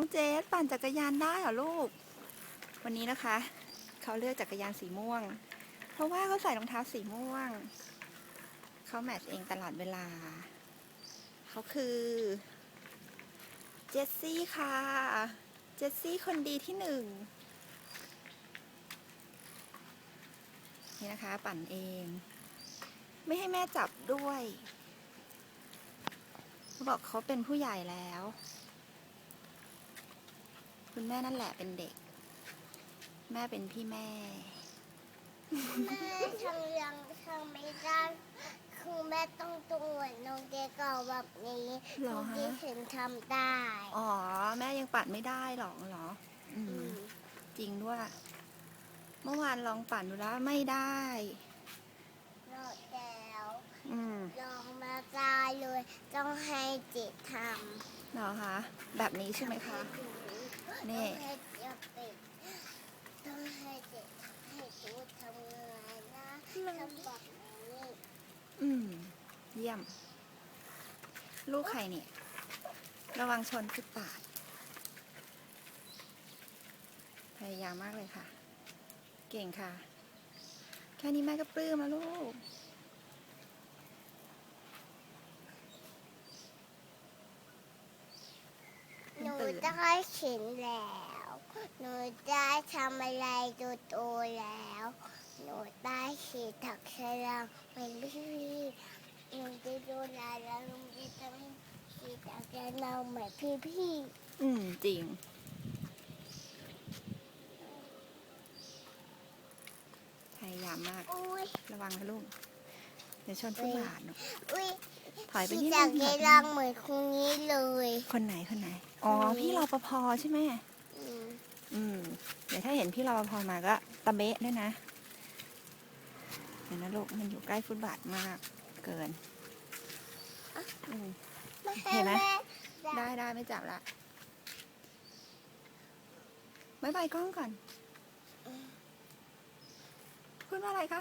น้องเจสปั่นจักรยานได้เหรอลูก วันนี้นะคะ เขาเลือกจักรยานสีม่วง เพราะว่าเขาใส่รองเท้าสีม่วง เขาแมทช์เองตลอดเวลา เขาคือเจสซี่ค่ะ เจสซี่คนดีที่หนึ่งนี่นะคะ ปั่นเอง ไม่ให้แม่จับด้วยเขาบอกเขาเป็นผู้ใหญ่แล้ว คุณแม่นั่นแหละเป็นเด็ก แม่เป็นพี่แม่แม่ทำยังทำไม่ได้คือแม่ต้องตัวน้องเจ๊ก่อแบบนี้เหรน้อองฮะเจ๊ถึงทำได้อ๋อ แม่ยังปั่นไม่ได้หรอกเหรอ อืมมจริงด้วย เมื่อวานลองปั่นดูแล้วไม่ได้รอดแล้วอืมลองมาได้เลย ต้องให้เจ๊ทเหรอคะ แบบนี้ำใช่ไหมคะนี่ต้องให้เจ๊ปิดต้องให้เจ๊ให้ตูทำงานนะทำแบบนี้อืม เยี่ยม ลูกใครเนี่ย ระวังชนฟุตบาท พยายามมากเลยค่ะ เก่งค่ะ แค่นี้แม่ก็ปลื้มแล้วลูก ได้เขียนแล้ว หนูได้ทำอะไรตัวโตแล้ว หนูได้ขีดถักฉลามเป็นพี่หนูจะดูแลแล้วหนูจะต้องขีดถักฉลามเหมือนพี่พี่อืม จริง พยายามมาก ๆอุ้ยระวังนะลูก เดี๋ยวชนฟุตบาทหนูอุ้ยถอยไปขีดนิดถักนึงฉค่ะลามเหมือนคนนี้เลย คนไหนคนไหน อ๋อคนนี้พี่รปภใช่ไหมอืมอืม เดี๋ยวถ้าเห็นพี่รปภมาก็ตะเบะด้วยนะ เดี๋ยวนะลูกมันอยู่ใกล้ฟุตบาทมาก เกินอืมเห็นไหมแม่ได้ได้ไม่จับละบายบายกล้องก่อน พูดว่าอะไรคะ